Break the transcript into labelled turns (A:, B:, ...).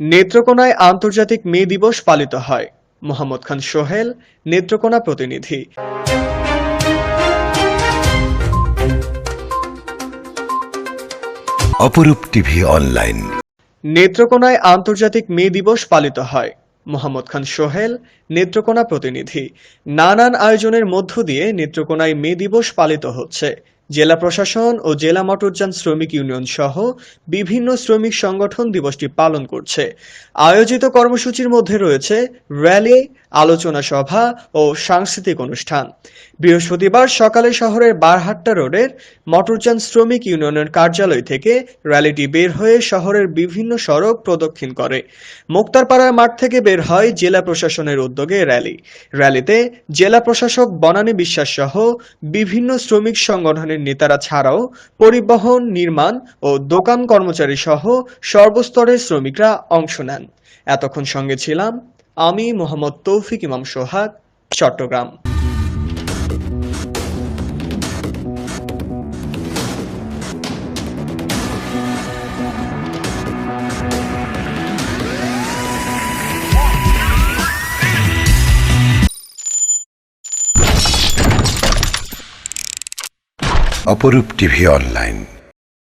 A: নেত্রকোনায় আন্তর্জাতিক মে দিবস পালিত হয়। মোহাম্মদ খান সোহেল নেত্রকোনা প্রতিনিধি।
B: অপরূপ টিভি অনলাইন।
A: নেত্রকোনায় আন্তর্জাতিক মে দিবস পালিত হয়। মোহাম্মদ খান সোহেল নেত্রকোনা প্রতিনিধি। নানান আয়োজনের মধ্য দিয়ে নেত্রকোনায় মে দিবস পালিত হচ্ছে। জেলা প্রশাসন ও জেলা মোটরযান শ্রমিক ইউনিয়ন সহ বিভিন্ন শ্রমিক সংগঠন দিবসটি পালন করছে। আয়োজিত কর্মসূচির মধ্যে রয়েছে র্যালি আলোচনা সভা ও সাংস্কৃতিক অনুষ্ঠান। বৃহস্পতিবার সকালে শহরের বারহাট্টা রোডের মোটরযান শ্রমিক ইউনিয়নের কার্যালয় থেকে র্যালিটি বের হয়ে শহরের বিভিন্ন সড়ক প্রদক্ষিণ করে। মোক্তারপাড়ার মাঠ থেকে বের হয় জেলা প্রশাসনের উদ্যোগে র্যালি। র্যালিতে জেলা প্রশাসক বনানী বিশ্বাস সহ বিভিন্ন শ্রমিক সংগঠনের নেতারা ছাড়াও পরিবহন, নির্মাণ ও দোকান কর্মচারী সহ সর্বস্তরের শ্রমিকরা অংশ নেন। এতক্ষণ সঙ্গে ছিলাম আমি মোহাম্মদ তৌফিক ইমাম সোহাগ চট্টগ্রাম।
B: অপরূপ টিভি অনলাইন।